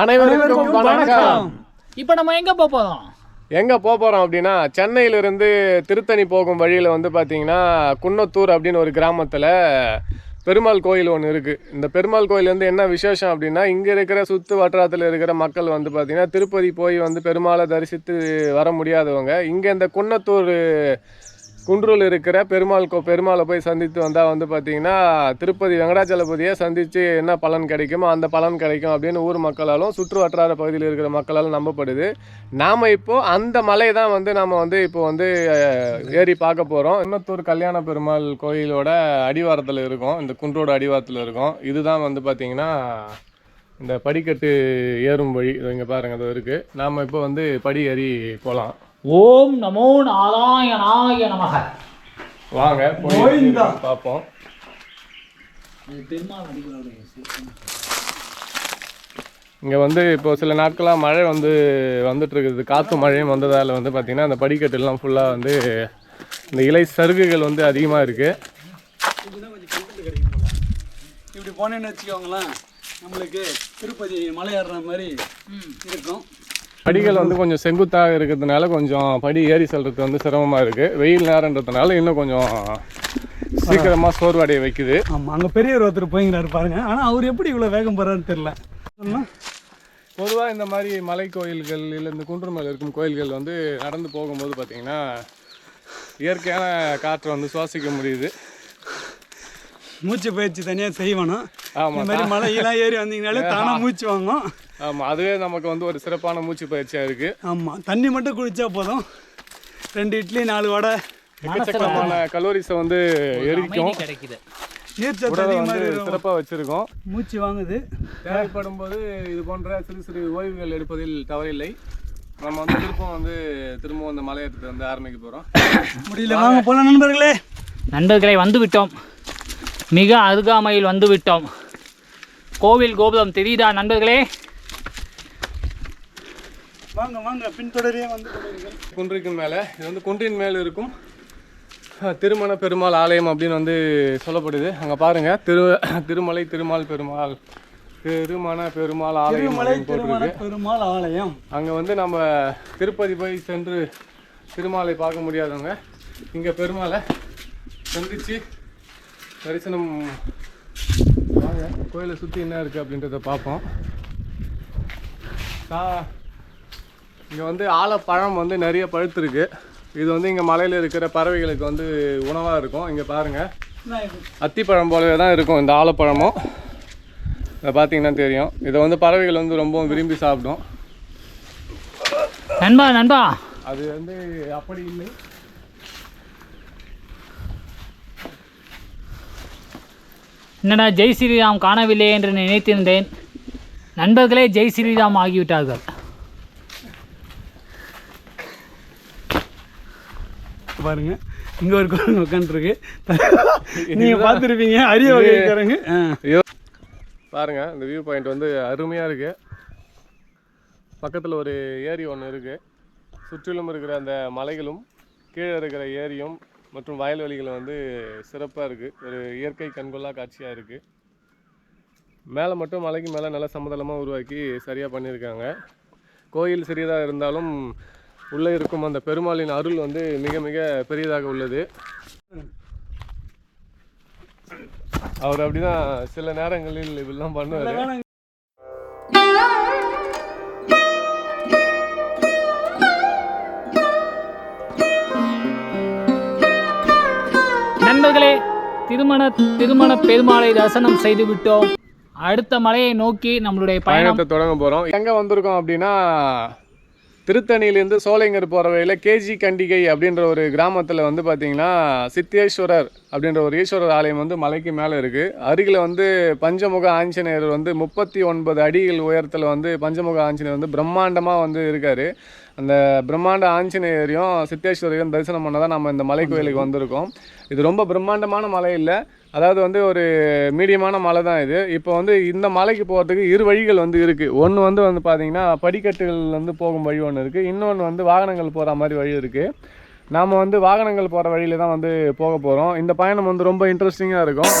அனைவருக்கும் வணக்கம். இப்போ நம்ம எங்க போக போறோம்? எங்க போக போறோம் அப்படின்னா சென்னையிலிருந்து திருத்தணி போகும் வழியில வந்து பாத்தீங்கன்னா குன்னத்தூர் அப்படின்னு ஒரு கிராமத்துல பெருமாள் கோயில் ஒன்று இருக்கு. இந்த பெருமாள் கோயில் வந்து என்ன விசேஷம் அப்படின்னா இங்க இருக்கிற சுத்து வட்டாரத்தில் இருக்கிற மக்கள் வந்து பாத்தீங்கன்னா திருப்பதி போய் வந்து பெருமாளை தரிசித்து வர முடியாதவங்க இங்க இந்த குன்னத்தூர் குன்றூரில் இருக்கிற பெருமாள் கோ பெருமாளை போய் சந்தித்து வந்தால் வந்து பார்த்தீங்கன்னா திருப்பதி வெங்கடாச்சலபதியை சந்தித்து என்ன பலன் கிடைக்குமோ அந்த பலன் கிடைக்கும் அப்படின்னு ஊர் மக்களாலும் சுற்று வட்டார பகுதியில் இருக்கிற மக்களாலும் நம்பப்படுது. நாம் இப்போ அந்த மலை தான் வந்து நாம் வந்து இப்போ வந்து ஏறி பார்க்க போகிறோம் இன்னத்தூர் கல்யாண பெருமாள் கோயிலோட அடிவாரத்தில் இருக்கோம். இந்த குன்றோட அடிவாரத்தில் இருக்கோம். இதுதான் வந்து பார்த்திங்கன்னா இந்த படிக்கட்டு ஏறும் வழி. இங்கே பாருங்கள் அது இருக்குது நாம் இப்போ வந்து படி ஏறி போகலாம் ஓம் நமோ நாராயணாய நமக. வாங்க போய் பார்ப்போம். இங்கே வந்து இப்போ சில நாட்களாக மழை வந்து வந்துட்டு இருக்குது காற்று மழையும் வந்ததால் வந்து பார்த்திங்கன்னா அந்த படிக்கட்டுலாம் ஃபுல்லாக வந்து இந்த இலை சருகுகள் வந்து அதிகமாக இருக்குது இப்படி போனேன்னு வச்சுக்கோங்களேன் நம்மளுக்கு திருப்பதி மலை ஏறுற மாதிரி இருக்கும். படிகள் வந்து கொஞ்சம் செங்குத்தாக இருக்கிறதுனால கொஞ்சம் படி ஏறி செல்றது வந்து சிரமமாக இருக்குது வெயில் நேரன்றதுனால இன்னும் கொஞ்சம் சீக்கிரமாக சோர்வடைய வைக்குது. ஆமாம் அங்கே பெரியவர் ஒருத்தர் போய்ங்கிறாரு பாருங்க. ஆனால் அவர் எப்படி இவ்வளோ வேகம் போகிறாருன்னு தெரில பொதுவாக இந்த மாதிரி மலை கோயில்கள் இல்லை இந்த குன்று மேலே இருக்கும் கோயில்கள் வந்து நடந்து போகும்போது பார்த்திங்கன்னா இயற்கையான காற்றை வந்து சுவாசிக்க முடியுது. மூச்சு பயிற்சி தனியாக செய்வணும் ஆமாம் மலையெல்லாம் ஏறி வந்தீங்கனாலே தானாக மூச்சு வாங்கும். ஆமாம் அதுவே நமக்கு வந்து ஒரு சிறப்பான மூச்சு பயிற்சியாக இருக்குது ஆமாம் தண்ணி மட்டும் குடிச்சா போதும். ரெண்டு இட்லி நாலு வடை. எக்கச்சக்கமான கலோரிஸை வந்து எரிக்கும். கிடைக்குது. நீர் சத்து உடலை அதிகமாக வந்து இருக்கும் சிறப்பாக வச்சுருக்கோம். மூச்சு வாங்குது. தேவைப்படும் போது இது போன்ற சிறு சிறு ஓய்வுகள் எடுப்பதில் தவறில்லை. நம்ம வந்து திருப்பம் வந்து திரும்பவும் அந்த மலையேற்றத்தை வந்து ஆரம்பிக்க போகிறோம் முடியல வாங்க போகலாம் நண்பர்களே. நண்பர்களை வந்து விட்டோம் மிக அருகாமையில் வந்து விட்டோம் கோவில் கோபுரம் தெரியுதா நண்பர்களே? வாங்க வாங்க பின்தொடரே வந்து குன்றின் மேலே இது வந்து குன்றின் மேல் இருக்கும். திருமண பெருமாள் ஆலயம் அப்படின்னு வந்து சொல்லப்படுது. அங்கே பாருங்கள் திரு திருமலை திருமால் பெருமாள் திருமண பெருமாள் ஆலயம் பெருமாள் ஆலயம். அங்கே வந்து நம்ம திருப்பதி போய் சென்று திருமாலை பார்க்க முடியாதவங்க இங்கே பெருமாளை சந்திச்சு தரிசனம் வாங்க. கோயிலை சுற்றி என்ன இருக்குது அப்படின்றத பார்ப்போம். இங்கே வந்து ஆலப்பழம் வந்து நிறைய பழுத்துருக்கு. இது வந்து இங்கே மலையில் இருக்கிற பறவைகளுக்கு வந்து உணவாக இருக்கும். இங்கே பாருங்கள்? அத்திப்பழம் போலவே தான் இருக்கும் இந்த ஆலப்பழமும். இதை பார்த்தீங்கன்னா தெரியும். இதை வந்து பறவைகள் வந்து ரொம்பவும் விரும்பி சாப்பிடும். நண்பா நண்பா. அது வந்து அப்படி இல்லை. என்னடா ஜெய் ஸ்ரீராம் காணவில்லை என்று நினைத்திருந்தேன். நண்பர்களே ஜெய் ஸ்ரீராம் ஆகிவிட்டார்கள். பாருங்க. இங்க ஒரு குரங்கு உட்காந்துருக்கு நீங்க பார்த்துருப்பீங்க அரிய வகைக்காரங்க பாருங்க இந்த வியூ பாயிண்ட் வந்து அருமையாக இருக்கு. பக்கத்தில் ஒரு ஏரி ஒன்று இருக்கு. சுற்றிலும் இருக்கிற அந்த மலைகளும் கீழே இருக்கிற ஏரியும் மற்றும் வயல்வெளிகளும் வந்து சிறப்பாக இருக்குது ஒரு இயற்கை கண்கொள்ளா காட்சியாக இருக்குது மேலே மட்டும் மலைக்கு மேலே நல்லா சமதளமாக உருவாக்கி சரியாக பண்ணியிருக்காங்க. கோயில் சிறியதாக இருந்தாலும் உள்ளே இருக்கும் அந்த பெருமாளின் அருள் வந்து மிக மிக பெரியதாக உள்ளது. அவர் அப்படிதான் சில நேரங்களில் இப்படிலாம் பண்ணுவார். நண்பர்களே திருமண திருமண பெருமாளை தரிசனம் செய்து விட்டோம் அடுத்த மலையை நோக்கி நம்மளுடைய பயணத்தை தொடங்க போகிறோம் எங்கே வந்திருக்கோம் அப்படின்னா திருத்தணியிலேருந்து சோலைங்கர் போகிற வழியில் கேஜி கண்டிகை அப்படின்ற ஒரு கிராமத்தில் வந்து பார்த்திங்கன்னா சித்தேஸ்வரர் அப்படின்ற ஒரு ஈஸ்வரர் ஆலயம் வந்து மலைக்கு மேலே இருக்குது அருகில் வந்து பஞ்சமுக ஆஞ்சநேயர் வந்து முப்பத்தி ஒன்பது அடிகள் உயரத்தில் வந்து பஞ்சமுக ஆஞ்சநேயர் வந்து பிரம்மாண்டமாக வந்து இருக்கார். அந்த பிரம்மாண்ட ஆஞ்சநேயரையும் சித்தேஸ்வரையும் தரிசனம் பண்ண தான் நம்ம இந்த மலை கோயிலுக்கு வந்திருக்கோம். இது ரொம்ப பிரம்மாண்டமான மலை இல்லை. அதாவது வந்து ஒரு மீடியமான மலை தான் இது. இப்போ வந்து இந்த மலைக்கு போகிறதுக்கு இரு வழிகள் வந்து இருக்குது ஒன்று வந்து வந்து பார்த்திங்கன்னா படிக்கட்டுகள் வந்து போகும் வழி ஒன்று இருக்குது இன்னொன்று வந்து வாகனங்கள் போகிற மாதிரி வழி இருக்குது நாம் வந்து வாகனங்கள் போகிற வழியில தான் வந்து போக போகிறோம் இந்த பயணம் வந்து ரொம்ப இன்ட்ரெஸ்டிங்காக இருக்கும்.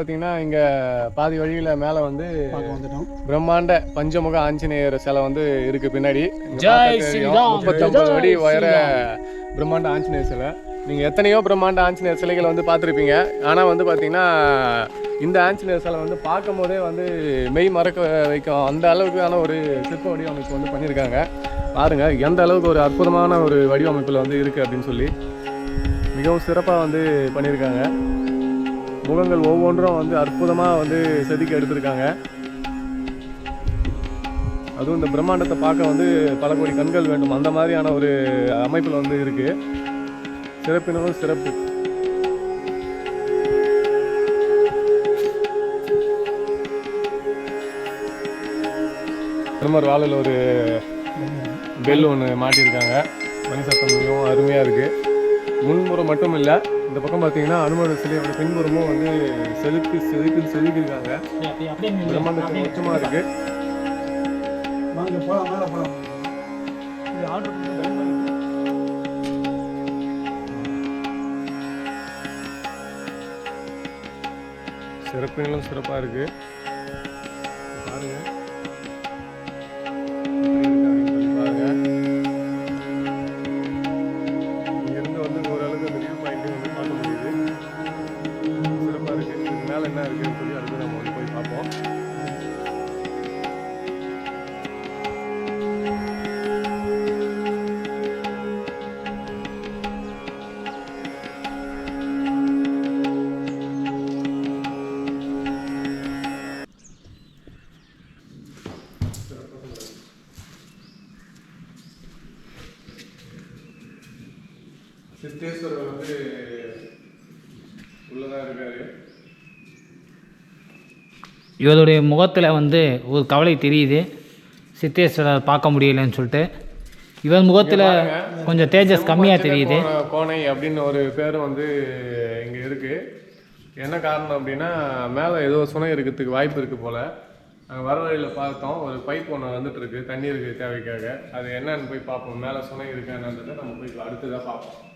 பார்த்தீங்கன்னா இங்கே பாதி வழியில் மேலே வந்து பிரம்மாண்ட பஞ்சமுக ஆஞ்சநேயர் சிலை வந்து இருக்கு பின்னாடி. ஜெய் அடி உயர. பிரம்மாண்ட ஆஞ்சநேயர் சிலை. நீங்கள் எத்தனையோ பிரம்மாண்ட ஆஞ்சநேயர் சிலைகளை வந்து பார்த்துருப்பீங்க. ஆனால் வந்து பார்த்தீங்கன்னா இந்த ஆஞ்சநேயர் சிலை வந்து பார்க்கும் போதே வந்து மெய் மறக்க வைக்கும். அந்த அளவுக்கான ஒரு சிற்ப வடிவமைப்பு வந்து பண்ணியிருக்காங்க. பாருங்க எந்த அளவுக்கு ஒரு அற்புதமான ஒரு வடிவமைப்பில் வந்து இருக்குது அப்படின்னு சொல்லி. மிகவும் சிறப்பாக வந்து பண்ணியிருக்காங்க. முகங்கள் ஒவ்வொன்றும் வந்து அற்புதமாக வந்து செதுக்கி எடுத்திருக்காங்க. அதுவும் இந்த பிரம்மாண்டத்தை பார்க்க வந்து பல கோடி கண்கள் வேண்டும். அந்த மாதிரியான ஒரு அமைப்பில் வந்து இருக்கு. சிறப்பினரும் சிறப்பு. பிரம்மர் வாளில் ஒரு பெல் ஒன்று மாட்டியிருக்காங்க. மணி சத்தம் மிகவும் அருமையாக இருக்குது முன்புறம் மட்டும் இல்லை இந்த பக்கம் பார்த்தீங்கன்னா அனுமதி சிலையோட பின்புறமும் வந்து செதுக்கு செதுக்கு செதுக்கியிருக்காங்க. பிரம்மாண்டத்துக்கு உச்சமாக இருக்குது ஆர்டர் சிறப்பினும் சிறப்பாக இருக்கு. சித்தேஸ்வரர் வந்து உள்ளதாக இருக்காரு. இவருடைய முகத்தில் வந்து ஒரு கவலை தெரியுது. சித்தேஸ்வரர் பார்க்க முடியலன்னு சொல்லிட்டு. இவர் முகத்தில் கொஞ்சம் தேஜஸ் கம்மியாக தெரியுது. கோண- அப்படின்னு ஒரு பேர் வந்து இங்கே இருக்கு. என்ன காரணம் அப்படின்னா மேலே ஏதோ சுனை இருக்கிறதுக்கு வாய்ப்பு இருக்கு போல. நாங்கள் வர வழியில் பார்த்தோம். ஒரு பைப் ஒன்று வந்துட்டு இருக்கு. தண்ணீருக்கு தேவைக்காக. அது என்னன்னு போய் பார்ப்போம். மேலே சுனை இருக்கான்றதை நம்ம போய் அடுத்ததாக பார்ப்போம்.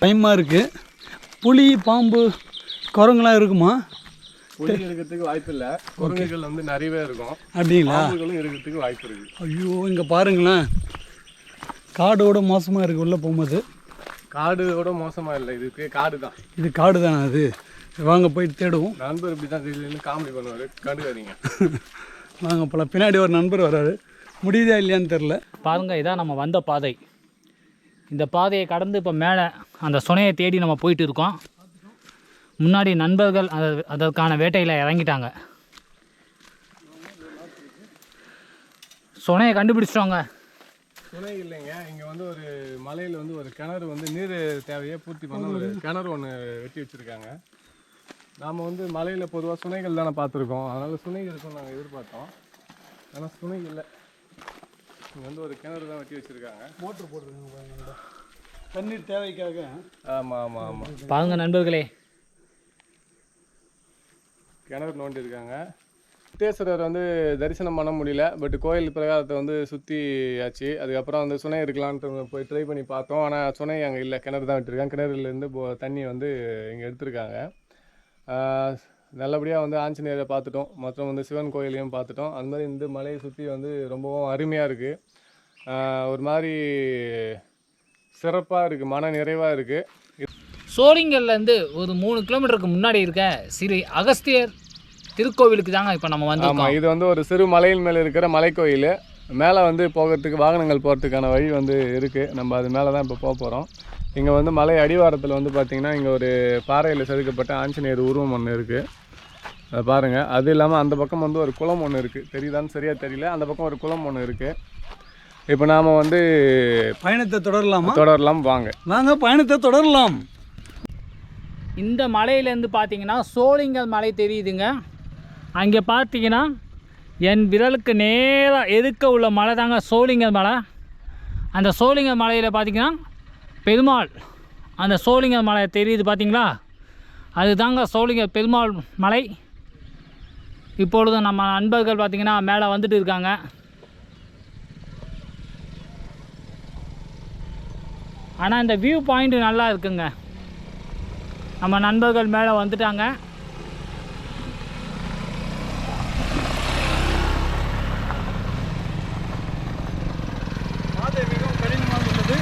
பயமாக இருக்குது புலி பாம்பு குரங்குலாம் இருக்குமா? புலி இருக்கிறதுக்கு வாய்ப்பு இல்லை. குரங்குகள் வந்து நிறையவே இருக்கும். அப்படிங்களா? பாம்புகளும் இருக்கிறதுக்கு வாய்ப்பு இருக்கு. ஐயோ இங்கே பாருங்களேன். காடோட மோசமாக இருக்குது உள்ளே போகும்போது. காடோட மோசமா இல்லை. இதுக்கு காடு தான் இது காடு தானே அது? வாங்க போயிட்டு தேடுவோம். நண்பர் இப்படி தான் திடீர்னு காமெடி பண்ணுவார். கண்டுக்காதீங்க. வாங்க போல பின்னாடி ஒரு நண்பர் வராரு. முடியுதா இல்லையான்னு தெரில பாருங்க இதான் நம்ம வந்த பாதை. இந்த பாதையை கடந்து இப்போ மேலே அந்த சுனையை தேடி நம்ம போயிட்டு இருக்கோம். முன்னாடி நண்பர்கள் அத அதற்கான வேட்டையில் இறங்கிட்டாங்க. சுனையை கண்டுபிடிச்சிட்டோங்க. துணை இல்லைங்க. இங்கே வந்து ஒரு மலையில் வந்து ஒரு கிணறு வந்து நீர் தேவையை பூர்த்தி பண்ண ஒரு கிணறு ஒன்று வெட்டி வச்சுருக்காங்க. நாம் வந்து மலையில் பொதுவாக சுனைகள் தானே பார்த்துருக்கோம். அதனால் சுனை இருக்கும்னு நாங்கள் எதிர்பார்த்தோம். ஆனால் சுனை இல்லை. இங்கே வந்து ஒரு கிணறு தான் வெட்டி வச்சுருக்காங்க. மோட்ரு போட்டுருக்காங்க பாருங்க தண்ணீர் தேவைக்காக. ஆமாம் ஆமாம் ஆமாம் பாருங்க நண்பர்களே. கிணறு நோண்டியிருக்காங்க சித்தேஸ்வரர் வந்து தரிசனம் பண்ண முடியல பட் கோயில் பிரகாரத்தை வந்து சுற்றி ஆச்சு அதுக்கப்புறம் வந்து சுனை இருக்கலான்ட்டு போய் ட்ரை பண்ணி பார்த்தோம். ஆனால் சுனை அங்கே இல்லை. கிணறு தான் விட்டுருக்காங்க. கிணறுலேருந்து போ தண்ணி வந்து இங்கே எடுத்திருக்காங்க. நல்லபடியாக வந்து ஆஞ்சநேயரை பார்த்துட்டோம். மற்றும் வந்து சிவன் கோயிலையும் பார்த்துட்டோம். அந்த மாதிரி இந்த மலையை சுற்றி வந்து ரொம்பவும் அருமையாக இருக்குது ஒரு மாதிரி சிறப்பாக இருக்குது மன நிறைவாக இருக்குது சோளிங்கல்லேருந்து ஒரு மூணு கிலோமீட்டருக்கு முன்னாடி இருக்க ஸ்ரீ அகஸ்தியர் திருக்கோவிலுக்கு தாங்க இப்போ நம்ம வந்து ஆமாம் இது வந்து ஒரு சிறு மலையின் மேலே இருக்கிற மலைக்கோயில். மேலே வந்து போகிறதுக்கு வாகனங்கள் போகிறதுக்கான வழி வந்து இருக்குது நம்ம அது மேலே தான் இப்போ போக போகிறோம் இங்கே வந்து மலை அடிவாரத்தில் வந்து பார்த்திங்கன்னா இங்கே ஒரு பாறையில் செதுக்கப்பட்ட ஆஞ்சநேயர் உருவம் ஒன்று இருக்குது பாருங்கள் அது இல்லாமல் அந்த பக்கம் வந்து ஒரு குளம் ஒன்று இருக்குது தெரியுதான்னு சரியாக தெரியல. அந்த பக்கம் ஒரு குளம் ஒன்று இருக்குது இப்போ நாம் வந்து பயணத்தை தொடரலாமா? தொடரலாம் வாங்க. வாங்க பயணத்தை தொடரலாம். இந்த மலையிலேருந்து பார்த்தீங்கன்னா சோளிங்கல் மலை தெரியுதுங்க. அங்கே பார்த்தீங்கன்னா என் விரலுக்கு நேராக எதுக்க உள்ள மலை தாங்க சோளிங்கல் மலை. அந்த சோளிங்கல் மலையில் பார்த்தீங்கன்னா பெருமாள். அந்த சோளிங்கல் மலை தெரியுது பார்த்தீங்களா அது தாங்க சோளிங்கல் பெருமாள் மலை. இப்பொழுது நம்ம நண்பர்கள் பார்த்திங்கன்னா மேலே வந்துட்டு இருக்காங்க. ஆனால் இந்த வியூ பாயிண்ட்டு நல்லா இருக்குங்க. நம்ம நண்பர்கள் மேலே வந்துட்டாங்க பாதை மிகவும் கடினமாக உள்ளது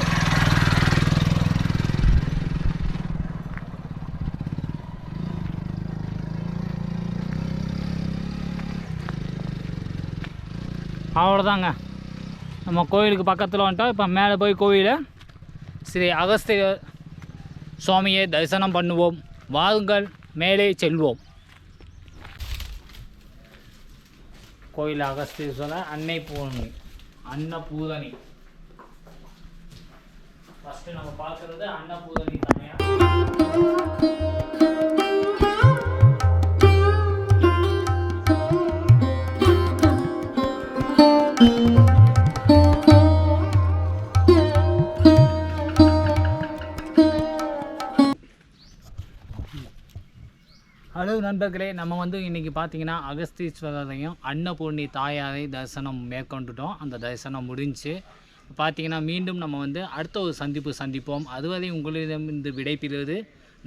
அவ்வளோதாங்க நம்ம கோயிலுக்கு பக்கத்தில் வந்துட்டோம். இப்போ மேலே போய் கோயிலை ஸ்ரீ அகஸ்திய சுவாமியை தரிசனம் பண்ணுவோம். வாருங்கள் மேலே செல்வோம். கோயில் அகஸ்தீஸ்வரர் அன்னை பூரணி அன்னபூரணி. ஃபஸ்ட்டு நம்ம பார்க்குறது அன்னபூரணி தாயா நண்பர்களே நம்ம வந்து இன்றைக்கி பார்த்தீங்கன்னா அகஸ்தீஸ்வரரையும் அன்னபூர்ணி தாயாரை தரிசனம் மேற்கொண்டுட்டோம். அந்த தரிசனம் முடிஞ்சு பார்த்தீங்கன்னா மீண்டும் நம்ம வந்து அடுத்த ஒரு சந்திப்பு சந்திப்போம். அதுவரை உங்களிடம் இந்த விடைபெறுவது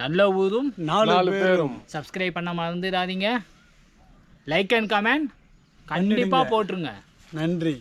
நல்ல ஊரும் நாலு நாலு பேரும். சப்ஸ்கிரைப் பண்ண மறந்துடாதீங்க. லைக் அண்ட் கமெண்ட் கண்டிப்பாக போட்டுருங்க. நன்றி.